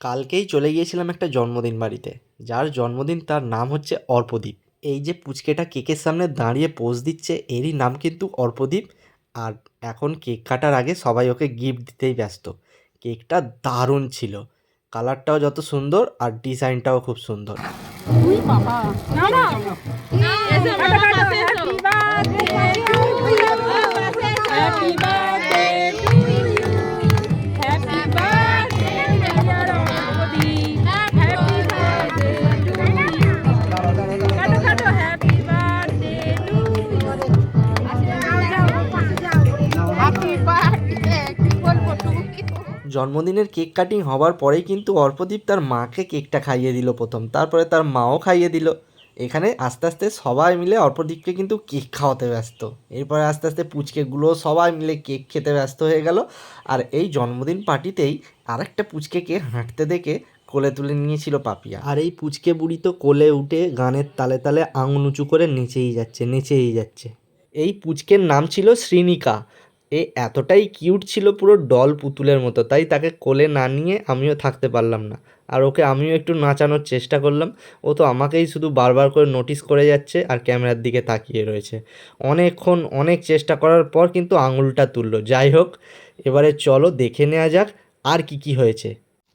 কালকেই চলে গিয়েছিলাম একটা জন্মদিন বাড়িতে যার জন্মদিন তার নাম হচ্ছে অর্পদীপ এই যে পুচকেটা কেকের সামনে দাঁড়িয়ে পোজ দিচ্ছে এরই নাম কিন্তু অর্পদীপ আর এখন কেক কাটার আগে সবাই ওকে গিফট দিতেই ব্যস্ত কেকটা দারুণ ছিল কালারটাও যত সুন্দর আর ডিজাইনটাও খুব সুন্দর বাবা না না জন্মদিনের কেক কাটিং হবার পরেই কিন্তু অর্পদীপ তার মাকে কেকটা খাইয়ে দিল প্রথম। তারপরে তার মাও খাইয়ে দিল। এখানে আস্তে আস্তে সবাই মিলে অর্পদীপকে কিন্তু কেক খাওয়াতে ব্যস্ত। এরপরে আস্তে আস্তে পুচকেগুলো সবাই মিলে কেক খেতে ব্যস্ত হয়ে গেল। আর এই জন্মদিন পার্টিতেই আরেকটা পুচকেকে হাঁটতে দেখে কোলে তুলে নিয়েছিল পাপিয়া। আর এই পুচকে বুড়ি তো কোলে উঠে গানের তালে তালে আঙুল উঁচু করে নেচেই যাচ্ছে নেচেই যাচ্ছে। এই পুচকের নাম ছিল শ্রীনিকা। এ এতটাই কিউট ছিল পুরো ডল পুতুলের মতো, তাই তাকে কোলে না নিয়ে আমিও থাকতে পারলাম না। আর ওকে আমিও একটু নাচানোর চেষ্টা করলাম, ও তো আমাকেই শুধু বারবার করে নোটিস করে যাচ্ছে আর ক্যামেরার দিকে তাকিয়ে রয়েছে। অনেকক্ষণ অনেক চেষ্টা করার পর কিন্তু আঙুলটা তুললো। যাই হোক, এবারে চলো দেখে নেওয়া যাক আর কি কি হয়েছে।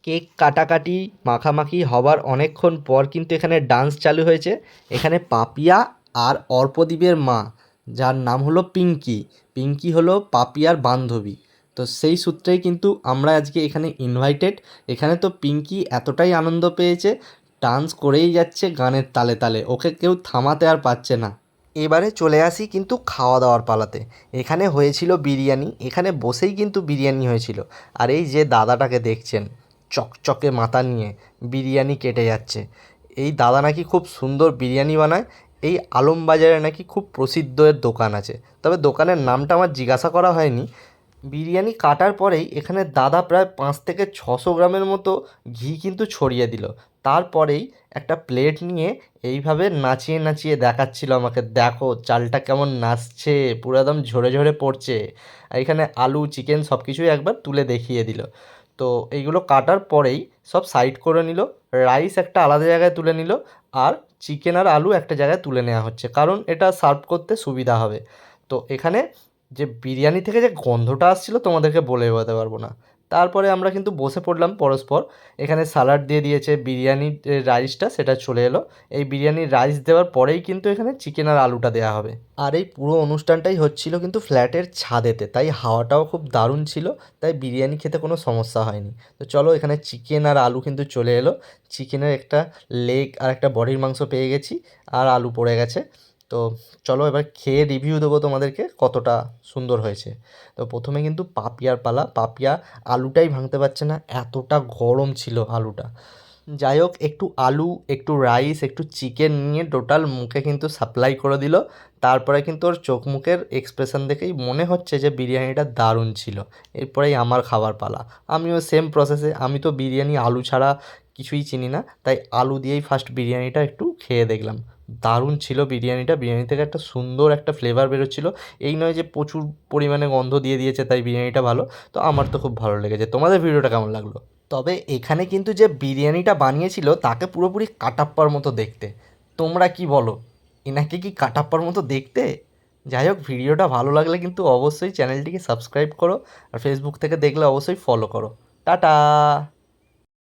কেক কাটাকাটি, মাখামাখি হবার অনেকক্ষণ পর কিন্তু এখানে ডান্স চালু হয়েছে। এখানে পাপিয়া আর অর্পদীপের মা। যার নাম হলো পিঙ্কি। পিঙ্কি হলো পাপিয়ার বান্ধবী। তো সেই সূত্রেই কিন্তু আমরা আজকে এখানে ইনভাইটেড এখানে তো পিঙ্কি এতটাই আনন্দ পেয়েছে ডান্স করেই যাচ্ছে গানের তালে তালে। ওকে কেউ থামাতে আর পারছে না। এবারে চলে আসি কিন্তু খাওয়া দাওয়ার পালাতে। এখানে হয়েছিল বিরিয়ানি, এখানে বসেই কিন্তু বিরিয়ানি হয়েছিল। আর এই যে দাদাটাকে দেখছেন, চকচকে মাথা নিয়ে বিরিয়ানি কেটে যাচ্ছে। এই দাদা নাকি খুব সুন্দর বিরিয়ানি বানায় এই আলমবাজারে নাকি খুব প্রসিদ্ধ এর দোকান আছে। তবে দোকানের নামটা আমার জিজ্ঞাসা করা হয়নি। বিরিয়ানি কাটার পরেই এখানে দাদা প্রায় পাঁচ থেকে ছশো গ্রামের মতো ঘি কিন্তু ছড়িয়ে দিল। তারপরেই একটা প্লেট নিয়ে এইভাবে নাচিয়ে নাচিয়ে দেখাচ্ছিল আমাকে, দেখো, চালটা কেমন নাচছে, পুরো একদম ঝরে ঝরে পড়ছে। আর এখানে আলু, চিকেন সব কিছুই একবার তুলে দেখিয়ে দিল। তো এইগুলো কাটার পরেই সব সাইড করে নিল রাইস একটা আলাদা জায়গায় তুলে নিল, আর চিকেন আর আলু একটা জায়গায় তুলে নেওয়া হচ্ছে। কারণ এটা সার্ভ করতে সুবিধা হবে। তো এখানে যে বিরিয়ানি থেকে যে গন্ধটা আসছিল তোমাদেরকে বলে বোঝাতে পারব না। তারপরে আমরা কিন্তু বসে পড়লাম পরস্পর। এখানে স্যালাড দিয়ে দিয়েছে, বিরিয়ানির রাইসটা, সেটা চলে এলো। এই বিরিয়ানির রাইস দেওয়ার পরেই কিন্তু এখানে চিকেন আর আলুটা দেওয়া হবে। আর এই পুরো অনুষ্ঠানটাই হচ্ছিল কিন্তু ফ্ল্যাটের ছাদেতে, তাই হাওয়াটাও খুব দারুণ ছিল, তাই বিরিয়ানি খেতে কোনো সমস্যা হয়নি। তো চলো এখানে চিকেন আর আলু কিন্তু চলে এলো। চিকেনের একটা লেগ আর একটা বডির মাংস পেয়ে গেছি, আর আলু পড়ে গেছে। তো চলো এবার খেয়ে রিভিউ দেবো তোমাদেরকে কতটা সুন্দর হয়েছে। তো প্রথমে কিন্তু পাপিয়ার পালা। পাপিয়া আলুটাই ভাঙতে পারছে না, এতটা গরম ছিল আলুটা। যাই হোক, একটু আলু, একটু রাইস একটু চিকেন নিয়ে টোটাল মুখে কিন্তু সাপ্লাই করে দিল। তারপরে কিন্তু ওর চোখ মুখের এক্সপ্রেশন দেখেই মনে হচ্ছে যে বিরিয়ানিটা দারুণ ছিল। এরপরেই আমার খাবার পালা। আমিও সেম প্রসেসে আমি তো বিরিয়ানি, আলু ছাড়া কিছুই চিনি না, তাই আলু দিয়েই ফার্স্ট বিরিয়ানিটা একটু খেয়ে দেখলাম। দারুণ ছিল বিরিয়ানিটা। বিরিয়ানি থেকে একটা সুন্দর একটা ফ্লেভার বেরোচ্ছিল। এই নয় যে প্রচুর পরিমাণে গন্ধ দিয়ে দিয়েছে, তাই বিরিয়ানিটা ভালো। তো আমার তো খুব ভালো লেগেছে। তোমাদের ভিডিওটা কেমন লাগল? তবে এখানে কিন্তু যে বিরিয়ানিটা বানিয়েছিল, তাকে পুরোপুরি কাটাপ্পার মতো দেখতে। তোমরা কি বলো? এনাকে কি কাটাপ্পার মতো দেখতে? যাই হোক, ভিডিওটা ভালো লাগলে কিন্তু অবশ্যই চ্যানেলটিকে সাবস্ক্রাইব করো। আর ফেসবুক থেকে দেখলে অবশ্যই ফলো করো। টাটা!